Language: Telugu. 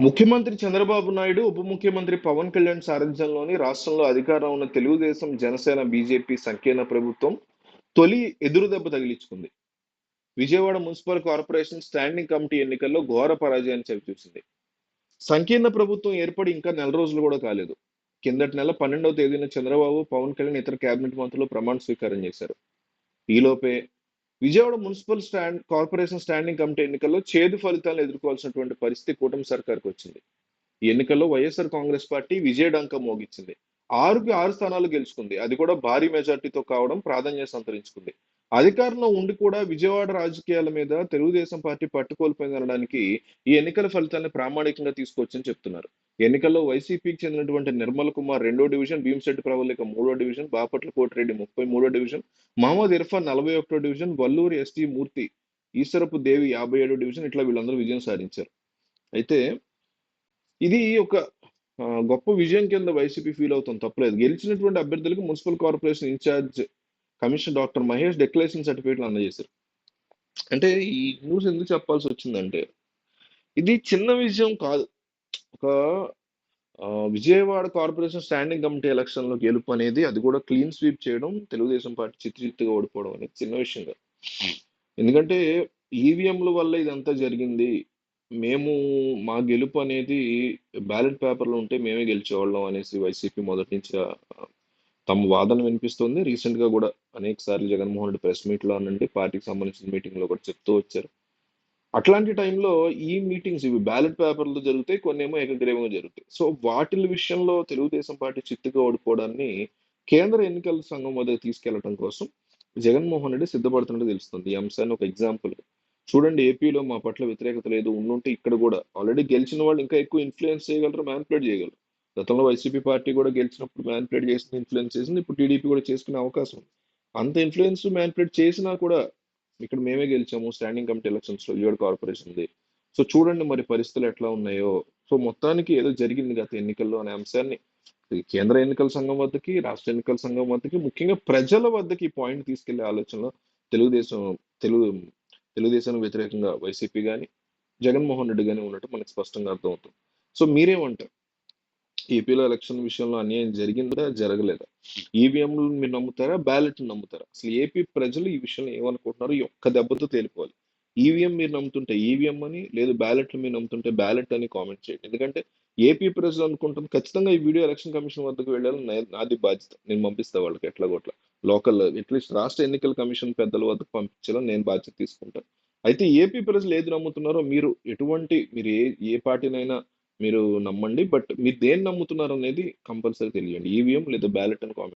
ముఖ్యమంత్రి చంద్రబాబు నాయుడు ఉప ముఖ్యమంత్రి పవన్ కళ్యాణ్ సారథ్యంలోని రాష్ట్రంలో అధికారం ఉన్న తెలుగుదేశం జనసేన బీజేపీ సంకీర్ణ ప్రభుత్వం తొలి ఎదురుదెబ్బ తగిలించుకుంది. Vijayawada municipal corporation standing committee ఎన్నికల్లో ఘోర పరాజయాన్ని చవిచూసింది. సంకీర్ణ ప్రభుత్వం ఏర్పడి ఇంకా నెల రోజులు కూడా కాలేదు. కిందటి నెల పన్నెండవ తేదీన చంద్రబాబు పవన్ కళ్యాణ్ ఇతర కేబినెట్ మంత్రులు ప్రమాణ స్వీకారం చేశారు. ఈలోపే Vijayawada municipal stand corporation standing committee ఎన్నికల్లో చేదు ఫలితాలను ఎదుర్కోవాల్సినటువంటి పరిస్థితి కూటమి సర్కార్కి వచ్చింది. ఈ ఎన్నికల్లో వైఎస్ఆర్ కాంగ్రెస్ పార్టీ విజయడంక మోగించింది. ఆరుకి ఆరు స్థానాలు గెలుచుకుంది. అది కూడా భారీ మెజార్టీతో కావడం ప్రాధాన్యత సంతరించుకుంది. అధికారంలో ఉండి కూడా విజయవాడ రాజకీయాల మీద తెలుగుదేశం పార్టీ పట్టుకోల్పోయిందనడానికి ఈ ఎన్నికల ఫలితాన్ని ప్రామాణికంగా తీసుకొచ్చని చెప్తున్నారు. ఎన్నికల్లో వైసీపీకి చెందినటువంటి నిర్మల్ కుమార్ రెండో డివిజన్ భీమశెట్టి ప్రవళిక మూడో డివిజన్ బాపట్ల కోటిరెడ్డి ముప్పై మూడో డివిజన్ మహమ్మద్ ఇర్ఫాన్ నలభై ఒకటో డివిజన్ వల్లూరు ఎస్టీ మూర్తి ఈశ్వరపు దేవి యాభై ఏడో డివిజన్ ఇట్లా వీళ్ళందరూ విజయం సాధించారు. అయితే ఇది ఒక గొప్ప విజయం కింద వైసీపీ ఫీల్ అవుతుంది. తప్పలేదు. గెలిచినటువంటి అభ్యర్థులకు municipal corporation in charge commissioner doctor Mahesh declaration సర్టిఫికేట్లు అందజేశారు. అంటే ఈ న్యూస్ ఎందుకు చెప్పాల్సి వచ్చిందంటే ఇది చిన్న విజయం కాదు. ఒక విజయవాడ కార్పొరేషన్ స్టాండింగ్ కమిటీ ఎలక్షన్లో గెలుపు అనేది అది కూడా క్లీన్ స్వీప్ చేయడం తెలుగుదేశం పార్టీ చిత్తుచిత్తుగా ఓడిపోవడం అనేది చిన్న విషయం కాదు ఎందుకంటే ఈవీఎంల వల్ల ఇదంతా జరిగింది. మేము మా గెలుపు అనేది బ్యాలెట్ పేపర్లో ఉంటే మేమే గెలిచేవాళ్ళం అనేసి వైసీపీ మొదటి నుంచి తమ వాదన వినిపిస్తుంది. రీసెంట్గా కూడా అనేక సార్లు జగన్మోహన్ రెడ్డి ప్రెస్ మీట్లో అనండి పార్టీకి సంబంధించిన మీటింగ్లో కూడా చెప్తూ వచ్చారు. అట్లాంటి టైంలో ఈ మీటింగ్స్ ఇవి బ్యాలెట్ పేపర్లు జరుగుతాయి కొన్ని ఏమో ఏకగ్రీవంగా జరుగుతాయి. సో వాటి విషయంలో తెలుగుదేశం పార్టీ చిత్తుగా ఓడిపోవడాన్ని కేంద్ర ఎన్నికల సంఘం వద్దకు తీసుకెళ్ళడం కోసం జగన్మోహన్ రెడ్డి సిద్ధపడుతున్నట్టు తెలుస్తుంది. ఈ అంశాన్ని ఒక ఎగ్జాంపుల్ చూడండి ఏపీలో మా పట్ల వ్యతిరేకత లేదు ఉండుంటే ఇక్కడ కూడా. ఆల్రెడీ గెలిచిన వాళ్ళు ఇంకా ఎక్కువ ఇన్ఫ్లుయెన్స్ చేయగలరు మ్యాన్పులేట్ చేయగలరు. గతంలో వైసీపీ పార్టీ కూడా గెలిచినప్పుడు మ్యాన్పులేట్ చేసింది ఇన్ఫ్లుయెన్స్ చేసింది ఇప్పుడు టీడీపీ కూడా చేసుకునే అవకాశం ఉంది. అంత ఇన్ఫ్లుయెన్స్ మ్యాన్పులేట్ చేసినా కూడా ఇక్కడ మేమే గెలిచాము స్టాండింగ్ కమిటీ ఎలక్షన్స్లో కార్పొరేషన్ది సో చూడండి మరి పరిస్థితులు ఎట్లా ఉన్నాయో. సో మొత్తానికి ఏదో జరిగింది గత ఎన్నికల్లో అనే అంశాన్ని. కేంద్ర ఎన్నికల సంఘం వద్దకి రాష్ట్ర ఎన్నికల సంఘం వద్దకి ముఖ్యంగా ప్రజల వద్దకి పాయింట్ తీసుకెళ్ళే ఆలోచనలో తెలుగుదేశం తెలుగు తెలుగుదేశానికి వ్యతిరేకంగా వైసీపీ కానీ జగన్మోహన్ రెడ్డి కానీ ఉన్నట్టు మనకు స్పష్టంగా అర్థమవుతుంది. సో మీరేమంటారు? ఏపీలో ఎలక్షన్ విషయంలో అన్యాయం జరిగిందా జరగలేదా? ఈవీఎంలు మీరు నమ్ముతారా బ్యాలెట్ నమ్ముతారా? అసలు ఏపీ ప్రజలు ఈ విషయంలో ఏమనుకుంటున్నారో ఒక్క దెబ్బతో తేలిపోవాలి. ఈవీఎం మీరు నమ్ముతుంటే ఈవీఎం అని లేదు బ్యాలెట్లు మీరు నమ్ముతుంటే బ్యాలెట్ అని కామెంట్ చేయండి. ఎందుకంటే ఏపీ ప్రజలు అనుకుంటుంది ఖచ్చితంగా ఈ వీడియో ఎలక్షన్ కమిషన్ వద్దకు వెళ్ళాలని నాది బాధ్యత. నేను పంపిస్తా వాళ్ళకి ఎట్లా కొట్ల లోకల్ అట్లీస్ట్ రాష్ట్ర ఎన్నికల కమిషన్ పెద్దల వద్దకు పంపించాలని నేను బాధ్యత తీసుకుంటాను అయితే ఏపీ ప్రజలు ఏది నమ్ముతున్నారో మీరు ఎటువంటి మీరు ఏ ఏ పార్టీనైనా మీరు నమ్మండి. బట్ మీరు దేన్ని నమ్ముతున్నారు అనేది కంపల్సరీ తెలియండి. ఈవీఎం లేదా బ్యాలెట్ అని కామెంట్